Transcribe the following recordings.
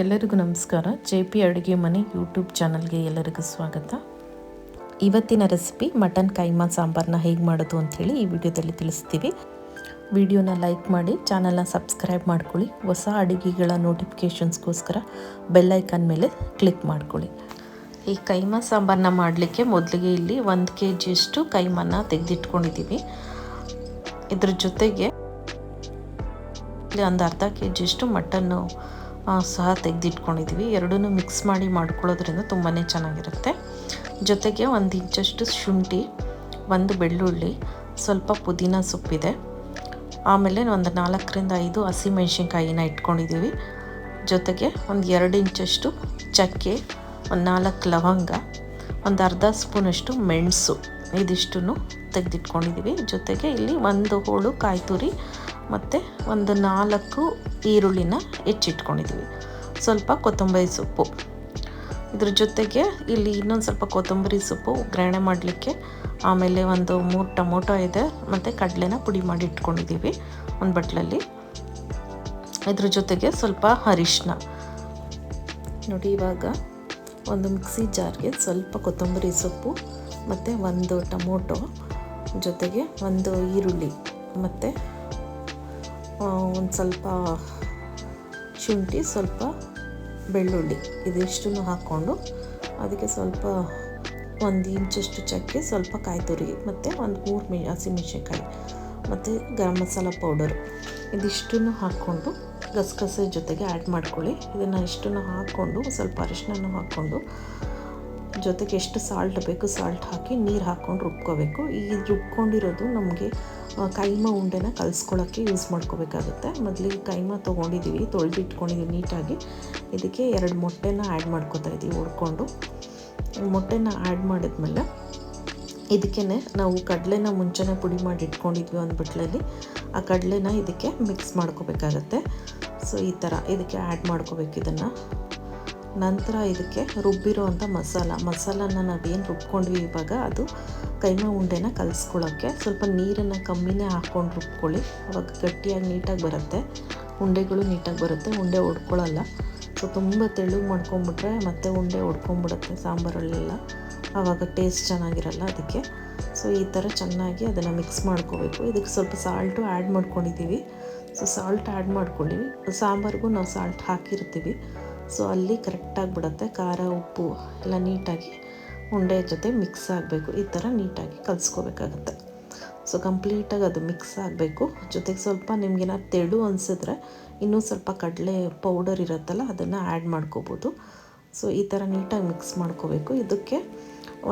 ಎಲ್ಲರಿಗೂ ನಮಸ್ಕಾರ. J P ಅಡುಗೆ ಮನೆ ಯೂಟ್ಯೂಬ್ ಚಾನಲ್ಗೆ ಎಲ್ಲರಿಗೂ ಸ್ವಾಗತ. ಇವತ್ತಿನ ರೆಸಿಪಿ ಮಟನ್ ಕೈಮಾ ಸಾಂಬಾರನ್ನ ಹೇಗೆ ಮಾಡೋದು ಅಂಥೇಳಿ ಈ ವಿಡಿಯೋದಲ್ಲಿ ತಿಳಿಸ್ತೀವಿ. ವಿಡಿಯೋನ ಲೈಕ್ ಮಾಡಿ, ಚಾನಲ್ನ ಸಬ್ಸ್ಕ್ರೈಬ್ ಮಾಡ್ಕೊಳ್ಳಿ. ಹೊಸ ಅಡುಗೆಗಳ ನೋಟಿಫಿಕೇಷನ್ಸ್ಗೋಸ್ಕರ ಬೆಲ್ಲೈಕನ್ ಮೇಲೆ ಕ್ಲಿಕ್ ಮಾಡ್ಕೊಳ್ಳಿ. ಈ ಕೈಮಾ ಸಾಂಬಾರನ್ನ ಮಾಡಲಿಕ್ಕೆ ಮೊದಲಿಗೆ ಇಲ್ಲಿ ಒಂದು ಕೆ ಜಿಯಷ್ಟು ಕೈಮನ್ನ ತೆಗೆದಿಟ್ಕೊಂಡಿದ್ದೀವಿ. ಇದ್ರ ಜೊತೆಗೆ ಒಂದು ಅರ್ಧ ಕೆ ಜಿಯಷ್ಟು ಮಟನ್ನು ಸಹ ತೆಗೆದಿಟ್ಕೊಂಡಿದ್ದೀವಿ. ಎರಡೂ ಮಿಕ್ಸ್ ಮಾಡಿ ಮಾಡ್ಕೊಳ್ಳೋದ್ರಿಂದ ತುಂಬಾ ಚೆನ್ನಾಗಿರುತ್ತೆ. ಜೊತೆಗೆ ಒಂದು ಇಂಚಷ್ಟು ಶುಂಠಿ, ಒಂದು ಬೆಳ್ಳುಳ್ಳಿ, ಸ್ವಲ್ಪ ಪುದೀನ ಸೊಪ್ಪಿದೆ. ಆಮೇಲೆ ಒಂದು ನಾಲ್ಕರಿಂದ ಐದು ಹಸಿಮೆಣ್ಸಿನ್ಕಾಯಿನ ಇಟ್ಕೊಂಡಿದ್ದೀವಿ. ಜೊತೆಗೆ ಒಂದು ಎರಡು ಇಂಚಷ್ಟು ಚಕ್ಕೆ, ಒಂದು ನಾಲ್ಕು ಲವಂಗ, ಒಂದು ಅರ್ಧ ಸ್ಪೂನಷ್ಟು ಮೆಣಸು ಇದಿಷ್ಟು ತೆಗೆದಿಟ್ಕೊಂಡಿದ್ದೀವಿ. ಜೊತೆಗೆ ಇಲ್ಲಿ ಒಂದು ಹೋಳು ಕಾಯಿ ತುರಿ ಮತ್ತು ಒಂದು ನಾಲ್ಕು ಈರುಳ್ಳಿನ ಹೆಚ್ಚಿಟ್ಕೊಂಡಿದ್ದೀವಿ. ಸ್ವಲ್ಪ ಕೊತ್ತಂಬರಿ ಸೊಪ್ಪು. ಇದ್ರ ಜೊತೆಗೆ ಇಲ್ಲಿ ಇನ್ನೊಂದು ಸ್ವಲ್ಪ ಕೊತ್ತಂಬರಿ ಸೊಪ್ಪು ಒಗ್ಗರಣೆ ಮಾಡಲಿಕ್ಕೆ ಆಮೇಲೆ ಒಂದು ಮೂರು ಟೊಮೊಟೊ ಇದೆ, ಮತ್ತು ಕಡಲೆನ ಪುಡಿ ಮಾಡಿ ಇಟ್ಕೊಂಡಿದ್ದೀವಿ ಒಂದು ಬಟ್ಲಲ್ಲಿ. ಇದ್ರ ಜೊತೆಗೆ ಸ್ವಲ್ಪ ಅರಿಶಿನ ನೋಡಿ ಇವಾಗ ಒಂದು ಮಿಕ್ಸಿ ಜಾರ್ಗೆ ಸ್ವಲ್ಪ ಕೊತ್ತಂಬರಿ ಸೊಪ್ಪು, ಮತ್ತು ಒಂದು ಟೊಮೊಟೊ, ಜೊತೆಗೆ ಒಂದು ಈರುಳ್ಳಿ, ಮತ್ತು ಒಂದು ಸ್ವಲ್ಪ ಶುಂಠಿ, ಸ್ವಲ್ಪ ಬೆಳ್ಳುಳ್ಳಿ ಇದಿಷ್ಟನ್ನು ಹಾಕ್ಕೊಂಡು ಅದಕ್ಕೆ ಸ್ವಲ್ಪ ಒಂದು ಇಂಚಷ್ಟು ಚಕ್ಕೆ, ಸ್ವಲ್ಪ ಕಾಯಿ ತುರಿ ಮತ್ತು ಒಂದು ಮೂರು ಮೆ ಹಸಿಮೆಣ್ಸಿನ್ಕಾಯಿ ಮತ್ತು ಗರಂ ಮಸಾಲ ಪೌಡರು ಇದಿಷ್ಟನ್ನು ಹಾಕ್ಕೊಂಡು ಗಸಗಸೆ ಜೊತೆಗೆ ಆ್ಯಡ್ ಮಾಡ್ಕೊಳ್ಳಿ. ಇದನ್ನು ಇಷ್ಟನ್ನು ಹಾಕ್ಕೊಂಡು ಸ್ವಲ್ಪ ಅರಿಶಿನ ಹಾಕ್ಕೊಂಡು ಜೊತೆಗೆ ಎಷ್ಟು ಸಾಲ್ಟ್ ಬೇಕು ಸಾಲ್ಟ್ ಹಾಕಿ ನೀರು ಹಾಕ್ಕೊಂಡು ರುಬ್ಕೋಬೇಕು. ಈ ರುಬ್ಕೊಂಡಿರೋದು ನಮಗೆ ಕೈಮ ಉಂಡೆನ ಕಲಿಸ್ಕೊಳ್ಳೋಕ್ಕೆ ಯೂಸ್ ಮಾಡ್ಕೋಬೇಕಾಗುತ್ತೆ. ಮೊದಲಿಗೆ ಕೈಮ ತೊಗೊಂಡಿದ್ದೀವಿ ತೊಳೆದಿಟ್ಕೊಂಡಿದ್ದೀವಿ ನೀಟಾಗಿ. ಇದಕ್ಕೆ ಎರಡು ಮೊಟ್ಟೆನ ಆ್ಯಡ್ ಮಾಡ್ಕೋತಾ ಇದ್ದೀವಿ ಹುಡ್ಕೊಂಡು ಮೊಟ್ಟೆನ ಆ್ಯಡ್ ಮಾಡಿದ್ಮೇಲೆ ಇದಕ್ಕೇ ನಾವು ಕಡಲೆನ ಮುಂಚೆನೇ ಪುಡಿ ಮಾಡಿ ಇಟ್ಕೊಂಡಿದ್ವಿ ಒಂದು ಬಟ್ಲಲ್ಲಿ ಆ ಕಡಲೆನ ಇದಕ್ಕೆ ಮಿಕ್ಸ್ ಮಾಡ್ಕೋಬೇಕಾಗತ್ತೆ. ಸೊ ಈ ಥರ ಇದಕ್ಕೆ ಆ್ಯಡ್ ಮಾಡ್ಕೋಬೇಕು ಇದನ್ನು. ನಂತರ ಇದಕ್ಕೆ ರುಬ್ಬಿರೋ ಅಂಥ ಮಸಾಲ. ಮಸಾಲನ ನಾವೇನು ರುಬ್ಕೊಂಡ್ವಿ ಇವಾಗ, ಅದು ಕೈಮಾ ಉಂಡೆನ ಕಲಿಸ್ಕೊಳ್ಳೋಕ್ಕೆ ಸ್ವಲ್ಪ ನೀರನ್ನು ಕಮ್ಮಿನೇ ಹಾಕ್ಕೊಂಡು ರುಬ್ಕೊಳ್ಳಿ. ಅವಾಗ ಗಟ್ಟಿಯಾಗಿ ನೀಟಾಗಿ ಬರುತ್ತೆ. ಉಂಡೆಗಳು ನೀಟಾಗಿ ಬರುತ್ತೆ. ಉಂಡೆ ಹೊಡ್ಕೊಳ್ಳಲ್ಲ ಸೊ, ತುಂಬ ತೆಳು ಮಾಡ್ಕೊಂಬಿಟ್ರೆ ಮತ್ತೆ ಉಂಡೆ ಹೊಡ್ಕೊಂಬಿಡುತ್ತೆ ಸಾಂಬಾರಲ್ಲೆಲ್ಲ. ಆವಾಗ ಟೇಸ್ಟ್ ಚೆನ್ನಾಗಿರಲ್ಲ ಅದಕ್ಕೆ. ಸೊ, ಈ ಥರ ಚೆನ್ನಾಗಿ ಅದನ್ನು ಮಿಕ್ಸ್ ಮಾಡ್ಕೋಬೇಕು. ಇದಕ್ಕೆ ಸ್ವಲ್ಪ ಸಾಲ್ಟು ಆ್ಯಡ್ ಮಾಡ್ಕೊಂಡಿದ್ದೀವಿ. ಸೊ, ಸಾಲ್ಟ್ ಆ್ಯಡ್ ಮಾಡ್ಕೊಂಡಿವಿ. ಸಾಂಬಾರಿಗೂ ನಾವು ಸಾಲ್ಟ್ ಹಾಕಿರ್ತೀವಿ. ಸೊ ಅಲ್ಲಿ ಕರೆಕ್ಟಾಗಿ ಬಿಡುತ್ತೆ. ಖಾರ, ಉಪ್ಪು ಎಲ್ಲ ನೀಟಾಗಿ ಉಂಡೆ ಜೊತೆ ಮಿಕ್ಸ್ ಆಗಬೇಕು. ಈ ಥರ ನೀಟಾಗಿ ಕಲಿಸ್ಕೋಬೇಕಾಗತ್ತೆ. ಸೊ ಕಂಪ್ಲೀಟಾಗಿ ಅದು ಮಿಕ್ಸ್ ಆಗಬೇಕು. ಜೊತೆಗೆ ಸ್ವಲ್ಪ ನಿಮಗೇನಾದ್ರು ತೆಳು ಅನಿಸಿದ್ರೆ ಇನ್ನೂ ಸ್ವಲ್ಪ ಕಡಲೆ ಪೌಡರ್ ಇರುತ್ತಲ್ಲ, ಅದನ್ನು ಆ್ಯಡ್ ಮಾಡ್ಕೋಬೋದು. ಸೊ ಈ ಥರ ನೀಟಾಗಿ ಮಿಕ್ಸ್ ಮಾಡ್ಕೋಬೇಕು. ಇದಕ್ಕೆ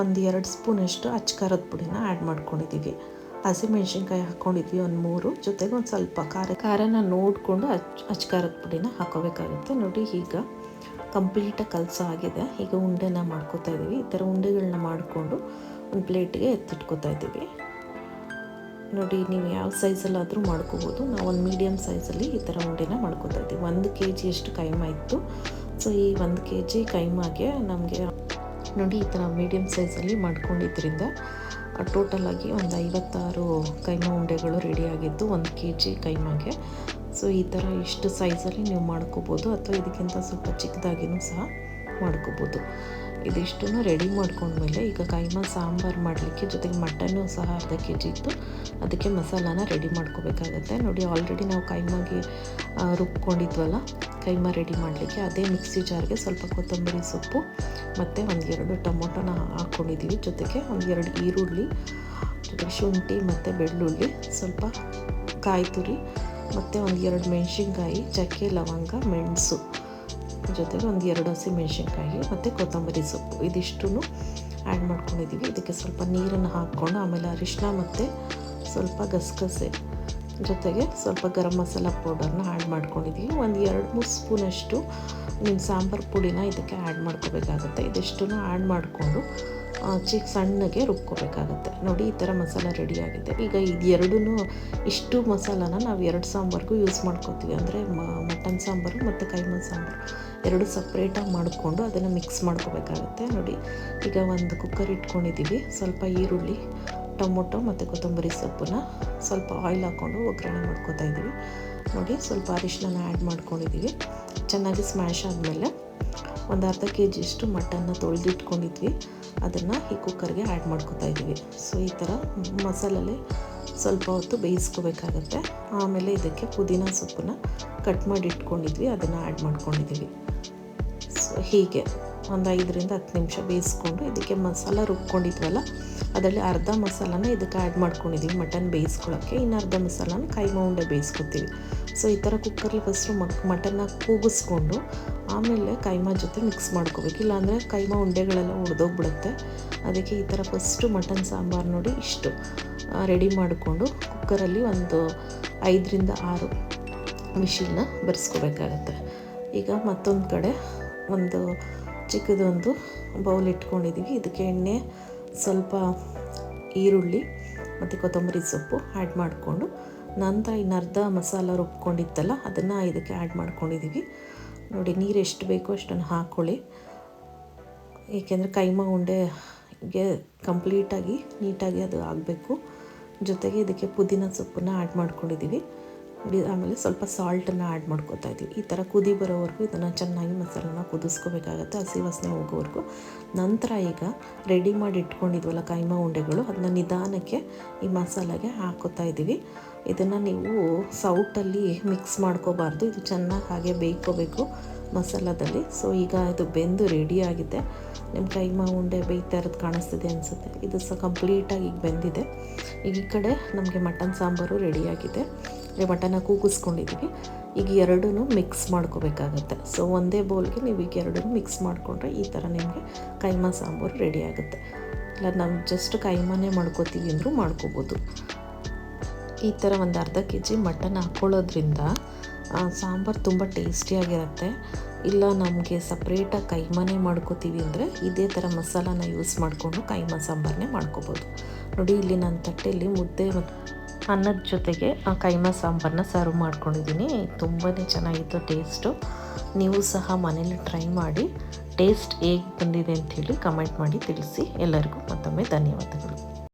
ಒಂದು ಎರಡು ಸ್ಪೂನಷ್ಟು ಅಚ್ಕಾರದ ಪುಡಿನ ಆ್ಯಡ್ ಮಾಡ್ಕೊಂಡಿದ್ದೀವಿ ಹಸಿಮೆಣ್ಸಿನ್ಕಾಯಿ ಹಾಕ್ಕೊಂಡಿದ್ವಿ ಒಂದು ಮೂರು. ಜೊತೆಗೆ ಒಂದು ಸ್ವಲ್ಪ ಖಾರ, ಖಾರನ ನೋಡಿಕೊಂಡು ಅಚ್ ಅಚ್ಕಾರದ ಪುಡಿನ ಹಾಕೋಬೇಕಾಗುತ್ತೆ. ನೋಡಿ ಈಗ ಕಂಪ್ಲೀಟಾಗಿ ಕಲಸ ಆಗಿದೆ. ಈಗ ಉಂಡೆನ ಮಾಡ್ಕೋತಾ ಇದ್ದೀವಿ ಈ ಥರ ಉಂಡೆಗಳನ್ನ ಮಾಡಿಕೊಂಡು ಒಂದು ಪ್ಲೇಟ್ಗೆ ಎತ್ತಿಟ್ಕೋತಾ ಇದ್ದೀವಿ ನೋಡಿ, ನೀವು ಯಾವ ಸೈಜಲ್ಲಾದರೂ ಮಾಡ್ಕೋಬೋದು. ನಾವು ಒಂದು ಮೀಡಿಯಮ್ ಸೈಜಲ್ಲಿ ಈ ಥರ ಉಂಡೆನ ಮಾಡ್ಕೋತಾ ಇದ್ದೀವಿ ಒಂದು ಕೆ ಜಿಯಷ್ಟು ಕೈಮಾ ಇತ್ತು. ಸೊ, ಈ ಒಂದು ಕೆ ಜಿ ಕೈಮಾಗೆ ನಮಗೆ ನೋಡಿ, ಈ ಥರ ಮೀಡಿಯಮ್ ಸೈಜಲ್ಲಿ ಮಾಡ್ಕೊಂಡಿದ್ದರಿಂದ ಟೋಟಲಾಗಿ ಒಂದು ಐವತ್ತಾರು ಕೈಮಾ ಉಂಡೆಗಳು ರೆಡಿಯಾಗಿದ್ದು ಒಂದು ಕೆ ಜಿ ಕೈಮಾಗೆ ಸೊ, ಈ ಥರ ಇಷ್ಟು ಸೈಜಲ್ಲಿ ನೀವು ಮಾಡ್ಕೋಬೋದು ಅಥವಾ ಇದಕ್ಕಿಂತ ಸ್ವಲ್ಪ ಚಿಕ್ಕದಾಗಿನೂ ಸಹ ಮಾಡ್ಕೋಬೋದು. ಇದಿಷ್ಟನ್ನು ರೆಡಿ ಮಾಡ್ಕೊಂಡ್ಮೇಲೆ ಈಗ ಕೈಮಾ ಸಾಂಬಾರು ಮಾಡಲಿಕ್ಕೆ ಜೊತೆಗೆ ಮಟನ್ನು ಸಹ ಅರ್ಧ ಕೆ ಜಿ ಇತ್ತು. ಅದಕ್ಕೆ ಮಸಾಲಾನ ರೆಡಿ ಮಾಡ್ಕೋಬೇಕಾಗತ್ತೆ. ನೋಡಿ ಆಲ್ರೆಡಿ ನಾವು ಕೈಮಾಗೆ ರುಬ್ಕೊಂಡಿದ್ವಲ್ಲ, ಕೈಮಾ ರೆಡಿ ಮಾಡಲಿಕ್ಕೆ ಅದೇ ಮಿಕ್ಸಿ ಜಾರ್ಗೆ ಸ್ವಲ್ಪ ಕೊತ್ತಂಬರಿ ಸೊಪ್ಪು, ಮತ್ತು ಒಂದು ಎರಡು ಟೊಮೊಟೊನ ಹಾಕ್ಕೊಂಡಿದ್ದೀವಿ ಜೊತೆಗೆ ಒಂದು ಎರಡು ಈರುಳ್ಳಿ, ಜೊತೆಗೆ ಶುಂಠಿ ಮತ್ತು ಬೆಳ್ಳುಳ್ಳಿ, ಸ್ವಲ್ಪ ಕಾಯಿ ತುರಿ ಮತ್ತು ಒಂದು ಎರಡು ಮೆಣಸಿನ್ಕಾಯಿ, ಚಕ್ಕೆ, ಲವಂಗ, ಮೆಣಸು. ಜೊತೆಗೆ ಒಂದು ಎರಡು ಹಸಿ ಮೆಣಸಿನ್ಕಾಯಿ ಮತ್ತು ಕೊತ್ತಂಬರಿ ಸೊಪ್ಪು. ಇದಿಷ್ಟು ಆ್ಯಡ್ ಮಾಡ್ಕೊಂಡಿದ್ದೀವಿ ಇದಕ್ಕೆ ಸ್ವಲ್ಪ ನೀರನ್ನು ಹಾಕ್ಕೊಂಡು ಆಮೇಲೆ ಅರಿಶಿನ ಮತ್ತು ಸ್ವಲ್ಪ ಗಸಗಸೆ. ಜೊತೆಗೆ ಸ್ವಲ್ಪ ಗರಂ ಮಸಾಲ ಪೌಡರ್ನ ಆ್ಯಡ್ ಮಾಡ್ಕೊಂಡಿದ್ದೀವಿ ಒಂದು ಎರಡು ಮೂರು ಸ್ಪೂನಷ್ಟು ನಿಮ್ಮ ಸಾಂಬಾರು ಪುಡಿನ ಇದಕ್ಕೆ ಆ್ಯಡ್ ಮಾಡ್ಕೋಬೇಕಾಗುತ್ತೆ. ಇದಿಷ್ಟನ್ನು ಆ್ಯಡ್ ಮಾಡಿಕೊಂಡು ಚಿಕ್ಕ ಸಣ್ಣಗೆ ರುಬ್ಕೋಬೇಕಾಗತ್ತೆ. ನೋಡಿ, ಈ ಥರ ಮಸಾಲ ಆಗಿದೆ. ಈಗ ಇದು ಎರಡೂ ಇಷ್ಟು ಮಸಾಲಾನ ನಾವು ಎರಡು ಸಾಂಬಾರಿಗೂ ಯೂಸ್ ಮಾಡ್ಕೋತೀವಿ. ಅಂದರೆ ಮಟನ್ ಸಾಂಬಾರು ಮತ್ತು ಕೈಮನ್ ಸಾಂಬಾರು. ಎರಡು ಸಪ್ರೇಟಾಗಿ ಮಾಡಿಕೊಂಡು ಅದನ್ನು ಮಿಕ್ಸ್ ಮಾಡ್ಕೋಬೇಕಾಗತ್ತೆ. ನೋಡಿ, ಈಗ ಒಂದು ಕುಕ್ಕರ್ ಇಟ್ಕೊಂಡಿದ್ದೀವಿ ಸ್ವಲ್ಪ ಈರುಳ್ಳಿ, ಟೊಮೊಟೊ ಮತ್ತು ಕೊತ್ತಂಬರಿ ಸೊಪ್ಪನ್ನ ಸ್ವಲ್ಪ ಆಯಿಲ್ ಹಾಕ್ಕೊಂಡು ಒಗ್ಗರಣೆ ಮಾಡ್ಕೋತಾ ಇದ್ದೀವಿ ನೋಡಿ, ಸ್ವಲ್ಪ ಅರಿಶಿನ ಆ್ಯಡ್ ಮಾಡ್ಕೊಂಡಿದ್ದೀವಿ ಚೆನ್ನಾಗಿ ಸ್ಮ್ಯಾಶ್ ಆದಮೇಲೆ ಒಂದು ಅರ್ಧ ಕೆ ಜಿಯಷ್ಟು ಮಟನ್ನ ತೊಳೆದಿಟ್ಕೊಂಡಿದ್ವಿ. ಅದನ್ನು ಈ ಕುಕ್ಕರ್ಗೆ ಆ್ಯಡ್ ಮಾಡ್ಕೊತಾ ಇದ್ದೀವಿ. ಸೊ ಈ ಥರ ಮಸಾಲಲ್ಲಿ ಸ್ವಲ್ಪ ಹೊತ್ತು ಬೇಯಿಸ್ಕೋಬೇಕಾಗತ್ತೆ. ಆಮೇಲೆ ಇದಕ್ಕೆ ಪುದೀನ ಸೊಪ್ಪನ್ನ ಕಟ್ ಮಾಡಿ ಇಟ್ಕೊಂಡಿದ್ವಿ ಅದನ್ನು ಆ್ಯಡ್ ಮಾಡ್ಕೊಂಡಿದ್ದೀವಿ. ಸೊ ಹೀಗೆ. ಒಂದು ಐದರಿಂದ ಹತ್ತು ನಿಮಿಷ ಬೇಯಿಸ್ಕೊಂಡು ಇದಕ್ಕೆ ಮಸಾಲ ರುಬ್ಕೊಂಡಿದ್ವಲ್ಲ, ಅದರಲ್ಲಿ ಅರ್ಧ ಮಸಾಲಾನ ಇದಕ್ಕೆ ಆ್ಯಡ್ ಮಾಡ್ಕೊಂಡಿದ್ದೀವಿ ಮಟನ್ ಬೇಯಿಸ್ಕೊಳ್ಳೋಕ್ಕೆ ಇನ್ನು ಅರ್ಧ ಮಸಾಲಾನ ಕೈಮಾ ಉಂಡೆ ಬೇಯಿಸ್ಕೊತೀವಿ. ಸೊ ಈ ಥರ ಕುಕ್ಕರ್ಲಿ ಫಸ್ಟು ಮಕ್ ಮಟನ್ನ ಕೂಗಿಸ್ಕೊಂಡು ಆಮೇಲೆ ಕೈಮಾ ಜೊತೆ ಮಿಕ್ಸ್ ಮಾಡ್ಕೋಬೇಕು. ಇಲ್ಲಾಂದರೆ ಕೈಮಾ ಉಂಡೆಗಳೆಲ್ಲ ಒಡೆದೋಗ್ಬಿಡುತ್ತೆ ಅದಕ್ಕೆ ಈ ಥರ ಫಸ್ಟು ಮಟನ್ ಸಾಂಬಾರು ನೋಡಿ ಇಷ್ಟು ರೆಡಿ ಮಾಡಿಕೊಂಡು ಕುಕ್ಕರಲ್ಲಿ ಒಂದು ಐದರಿಂದ ಆರು ಮಿಷಿನ್ನ ಬರೆಸ್ಕೋಬೇಕಾಗತ್ತೆ. ಈಗ ಮತ್ತೊಂದು ಕಡೆ ಒಂದು ಚಿಕ್ಕದೊಂದು ಬೌಲ್ ಇಟ್ಕೊಂಡಿದ್ದೀವಿ ಇದಕ್ಕೆ ಎಣ್ಣೆ, ಸ್ವಲ್ಪ ಈರುಳ್ಳಿ ಮತ್ತು ಕೊತ್ತಂಬರಿ ಸೊಪ್ಪು ಆ್ಯಡ್ ಮಾಡಿಕೊಂಡು ನಂತರ ಇನ್ನು ಅರ್ಧ ಮಸಾಲ ರುಬ್ಕೊಂಡಿತ್ತಲ್ಲ, ಅದನ್ನು ಇದಕ್ಕೆ ಆ್ಯಡ್ ಮಾಡ್ಕೊಂಡಿದ್ದೀವಿ ನೋಡಿ ನೀರು ಎಷ್ಟು ಬೇಕೋ ಅಷ್ಟನ್ನು ಹಾಕ್ಕೊಳ್ಳಿ ಏಕೆಂದರೆ ಕೈಮಾ ಉಂಡೆಗೆ ಕಂಪ್ಲೀಟಾಗಿ ನೀಟಾಗಿ ಅದು ಆಗಬೇಕು. ಜೊತೆಗೆ ಇದಕ್ಕೆ ಪುದೀನ ಸೊಪ್ಪನ್ನು ಆ್ಯಡ್ ಮಾಡ್ಕೊಂಡಿದ್ದೀವಿ ಆಮೇಲೆ ಸ್ವಲ್ಪ ಸಾಲ್ಟನ್ನು ಆ್ಯಡ್ ಮಾಡ್ಕೋತಾ ಇದ್ದೀವಿ. ಈ ಥರ ಕುದಿ ಬರೋವರೆಗೂ ಇದನ್ನು ಚೆನ್ನಾಗಿ ಮಸಾಲನ ಕುದಿಸ್ಕೋಬೇಕಾಗತ್ತೆ, ಹಸಿ ವಾಸನೆ ಹೋಗೋವರೆಗೂ. ನಂತರ ಈಗ ರೆಡಿ ಮಾಡಿ ಇಟ್ಕೊಂಡಿದ್ವಲ್ಲ ಕೈಮಾ ಉಂಡೆಗಳು, ಅದನ್ನ ನಿಧಾನಕ್ಕೆ ಈ ಮಸಾಲೆಗೆ ಹಾಕೋತಾ ಇದ್ದೀವಿ. ಇದನ್ನು ನೀವು ಸೌಟಲ್ಲಿ ಮಿಕ್ಸ್ ಮಾಡ್ಕೋಬಾರ್ದು. ಇದು ಚೆನ್ನಾಗಿ ಹಾಗೆ ಬೇಯ್ಕೋಬೇಕು ಮಸಾಲದಲ್ಲಿ. ಸೊ ಈಗ ಇದು ಬೆಂದು ರೆಡಿ ಆಗಿದೆ. ನಿಮ್ಮ ಕೈಮಾ ಉಂಡೆ ಬೇಯ್ತಾ ಇರೋದು ಕಾಣಿಸ್ತಿದೆ ಅನಿಸುತ್ತೆ. ಇದು ಸಹ ಕಂಪ್ಲೀಟಾಗಿ ಈಗ ಬೆಂದಿದೆ. ಈಗ ಈ ಕಡೆ ನಮಗೆ ಮಟನ್ ಸಾಂಬಾರು ರೆಡಿಯಾಗಿದೆ ಮಟನ್ನ ಕೂಗಿಸ್ಕೊಂಡಿದ್ದೀವಿ. ಈಗ ಎರಡೂ ಮಿಕ್ಸ್ ಮಾಡ್ಕೋಬೇಕಾಗತ್ತೆ. ಸೊ ಒಂದೇ ಬೌಲ್ಗೆ ನೀವು ಈಗ ಎರಡೂ ಮಿಕ್ಸ್ ಮಾಡಿಕೊಂಡ್ರೆ ಈ ಥರ ನಿಮಗೆ ಕೈಮಾ ಸಾಂಬಾರು ರೆಡಿ ಆಗುತ್ತೆ. ಇಲ್ಲ, ನಾವು ಜಸ್ಟ್ ಕೈಮಾನೇ ಮಾಡ್ಕೋತೀವಿ ಅಂದರೂ ಮಾಡ್ಕೋಬೋದು. ಈ ಥರ ಒಂದು ಅರ್ಧ ಕೆ ಜಿ ಮಟನ್ ಹಾಕ್ಕೊಳ್ಳೋದ್ರಿಂದ ಸಾಂಬಾರು ತುಂಬ ಟೇಸ್ಟಿಯಾಗಿರುತ್ತೆ ಇಲ್ಲ, ನಮಗೆ ಸಪ್ರೇಟಾಗಿ ಕೈಮಾನೇ ಮಾಡ್ಕೋತೀವಿ ಅಂದರೆ ಇದೇ ಥರ ಮಸಾಲಾನ ಯೂಸ್ ಮಾಡಿಕೊಂಡು ಕೈಮಾ ಸಾಂಬಾರನ್ನೇ ಮಾಡ್ಕೋಬೋದು. ನೋಡಿ, ಇಲ್ಲಿ ನಾನು ತಟ್ಟೆಯಲ್ಲಿ ಮುದ್ದೆ ಅನ್ನದ ಜೊತೆಗೆ ಆ ಕೈಮಾ ಸಾಂಬಾರನ್ನ ಸರ್ವ್ ಮಾಡ್ಕೊಂಡಿದ್ದೀನಿ. ತುಂಬಾ ಚೆನ್ನಾಗಿತ್ತು ಟೇಸ್ಟು ನೀವು ಸಹ ಮನೇಲಿ ಟ್ರೈ ಮಾಡಿ. ಟೇಸ್ಟ್ ಹೇಗೆ ಬಂದಿದೆ ಅಂಥೇಳಿ ಕಮೆಂಟ್ ಮಾಡಿ ತಿಳಿಸಿ. ಎಲ್ಲರಿಗೂ ಮತ್ತೊಮ್ಮೆ ಧನ್ಯವಾದಗಳು.